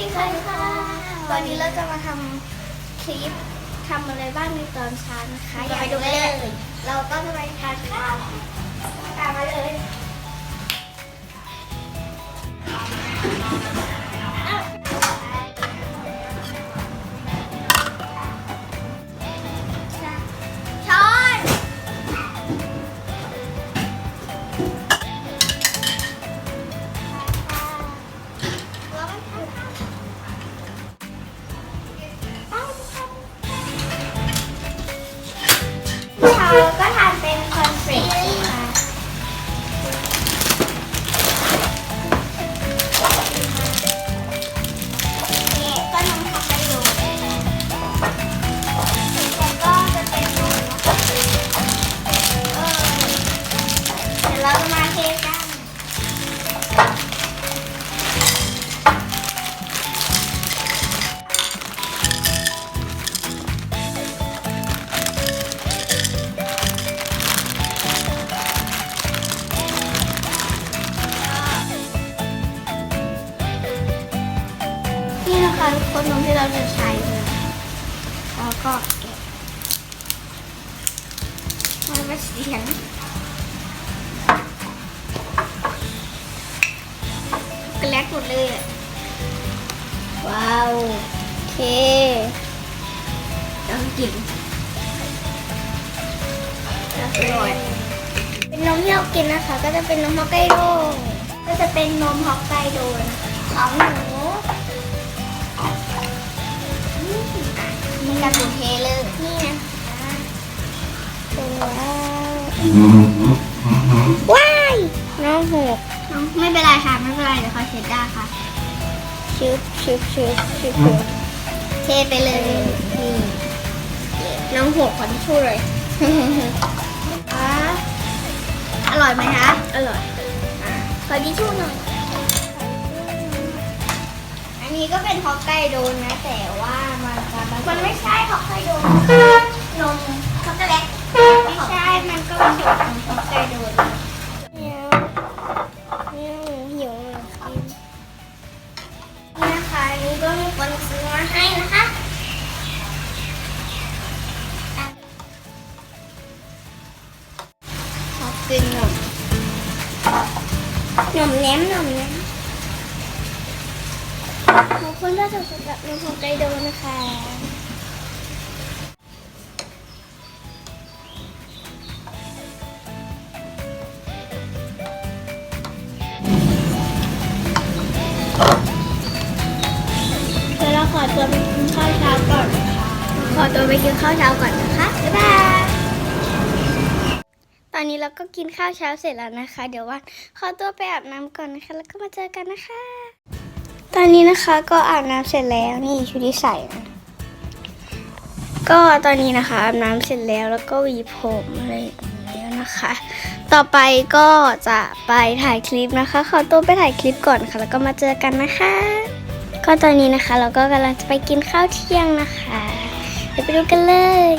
ดีค่ะ วันนี้เราจะมาทำคลิปทำอะไรบ้างในตอนเช้านะคะอย่าไปดูเลย เราก็จะไปทานข้าวตามมาเลย เช้ เราจะใช้เลยแล้วก็แกะมันเป็นเสียงกระแลกหมดเลยว้าวโอเคต้องกินอร่อยเป็นนมที่เรากินนะคะ ก็จะเป็นนมฮอกไกโดก็จะเป็นนมฮอกไกโดนะคะของหนู มีกระสุนเทเลย นี่นะว้าย น้องหกน้องไม่เป็นไรค่ะ ไม่เป็นไร เดี๋ยวเขาเช็ดได้ค่ะ ชึบชึบชึบชึบชึบเทไปเลย นี่ น้องหกขอทิชชู่เลยอร่อยไหมคะ อร่อยขอทิชชู่หน่อย อันนี้ก็เป็นฮอกไกโดนะแต่ว่า มันไม่ใช่ฮอกไกโดนนมช็อกโกแลตไม่ใช่ มันก็เป็นสูตรของฮอกไกโดนเนี่ยเนี่ยหิวเลยกินนี่นะคะนนี้ก็มีคนซื้อมาให้นะคะขอบกินหน่อยหนมแหนมหนมแหนมขอบคุณที่สำหรับนมของไกโดนะคะ ขอตัวไปกินข้าวเช้าก่อนนะคะ ขอตัวไปกินข้าวเช้าก่อนนะคะ บ๊ายบาย ตอนนี้เราก็กินข้าวเช้าเสร็จแล้วนะคะ เดี๋ยววันขอตัวไปอาบน้ำก่อนนะคะ แล้วก็มาเจอกันนะคะ ตอนนี้นะคะก็อาบน้ำเสร็จแล้วนี่ชุดที่ใส่นะก็ตอนนี้นะคะอาบน้ำเสร็จแล้วแล้วก็หวีผมอะไรอย่างเงี้ยนะคะ ต่อไปก็จะไปถ่ายคลิปนะคะ ขอตัวไปถ่ายคลิปก่อนค่ะ แล้วก็มาเจอกันนะคะ ก็ตอนนี้นะคะ เราก็กำลังจะไปกินข้าวเที่ยงนะคะ เดี๋ยวไปดูกันเลย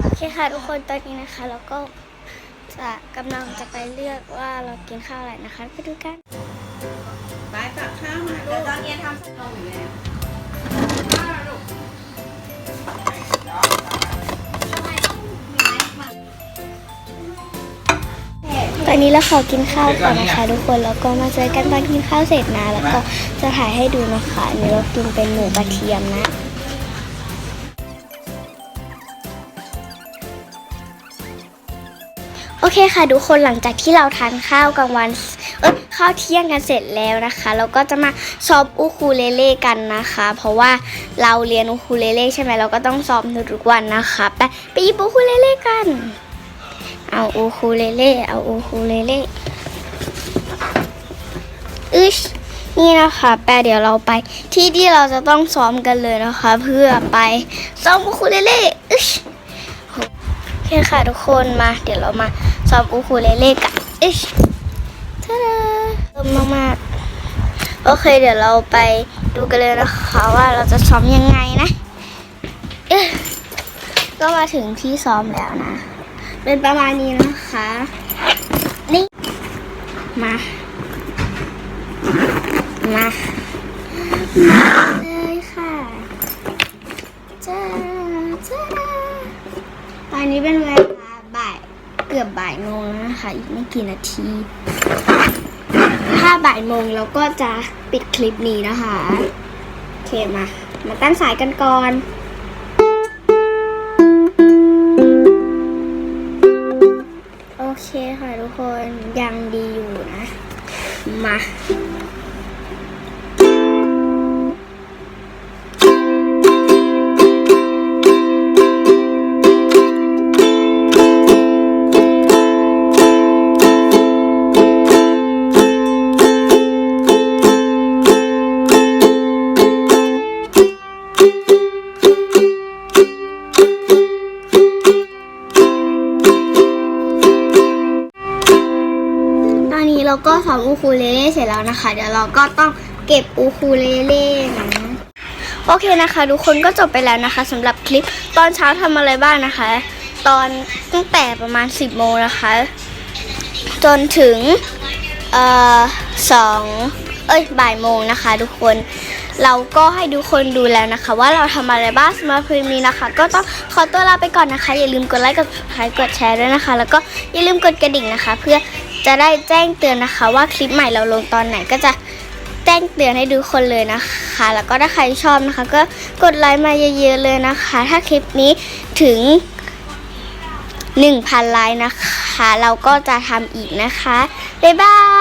โอเคค่ะทุกคนตอนนี้นะคะ เราก็จะกำลังจะไปเลือกว่าเรากินข้าวอะไรนะคะ ไปดูกัน ไปตักข้าวมาแต่ตอนเย็นทำสนมอยู่แล้ว นนี้เราขอกินข้าวก่อนนะคะทุกคนแล้วก็มาเจอกันตอนกินข้าวเสร็จนะ แล้วก็จะถ่ายให้ดูนะคะอันนี้เรากินเป็นหมูกระเทียมนะโอเคค่ะทุกคนหลังจากที่เราทานข้าวกลางวันเอ้ยข้าวเที่ยงกันเสร็จแล้วนะคะเราก็จะมาซ้อมอูคูเลเล่กันนะคะ เพราะว่าเราเรียนอูคูเลเล่ใช่ไหมเราก็ต้องซ้อมทุกๆวันนะคะ ไปไปหยิบอูคูเลเล่กัน เอาอูคูเลเล่เอาอูคูเลเล่อึชนี่นะคะแปลเดี๋ยวเราไป ที่ที่เราจะต้องซ้อมกันเลยนะคะ เพื่อไปซ้อมอูคูเลเล่อึชโอเคค่ะทุกคนมา เดี๋ยวเรามาซ้อมอูคูเลเล่กันอิชท่าเริ่มมากๆโอเค เดี๋ยวเราไปดูกันเลยนะคะว่าเราจะซ้อมยังไงนะก็มาถึงที่ซ้อมแล้วนะ เป็นประมาณนี้นะคะ นี่มา มามาเลยค่ะจ้าจ้าตอนนี้เป็นเวลาบ่ายเกือบบ่ายโมงแล้วนะคะ อีกไม่กี่นาที ถ้าบ่ายโมงเราก็จะปิดคลิปนี้นะคะ โอเคมา มาตั้งสายกันก่อน เคค่ะทุกคนยังดีอยู่นะ มา เราก็ซ้อมอูคูเลเล่เสร็จแล้วนะคะ เดี๋ยวเราก็ต้องเก็บอูคูเลเล่นะโอเคนะคะ ทุกคนก็จบไปแล้วนะคะสำหรับคลิปตอนเช้าทำอะไรบ้างนะคะ ตอนตั้งแต่ประมาณ 10โมงนะคะ จนถึงเอ่อสองเอ้ยบ่ายโมงนะคะ ทุกคนเราก็ให้ทุกคนดูแล้วนะคะ ว่าเราทำอะไรบ้างสำหรับคลิปนี้นะคะ ก็ต้องขอตัวลาไปก่อนนะคะ อย่าลืมกดไลค์กดแชร์กดแชร์ด้วยนะคะ แล้วก็อย่าลืมกดกระดิ่งนะคะ เพื่อ จะได้แจ้งเตือนนะคะ ว่าคลิปใหม่เราลงตอนไหนก็จะแจ้งเตือนให้ดูคนเลยนะคะ แล้วก็ถ้าใครชอบนะคะ ก็กดไลค์มาเยอะๆเลยนะคะ ถ้าคลิปนี้ถึง 1,000 ไลค์นะคะ เราก็จะทำอีกนะคะ บ๊ายบาย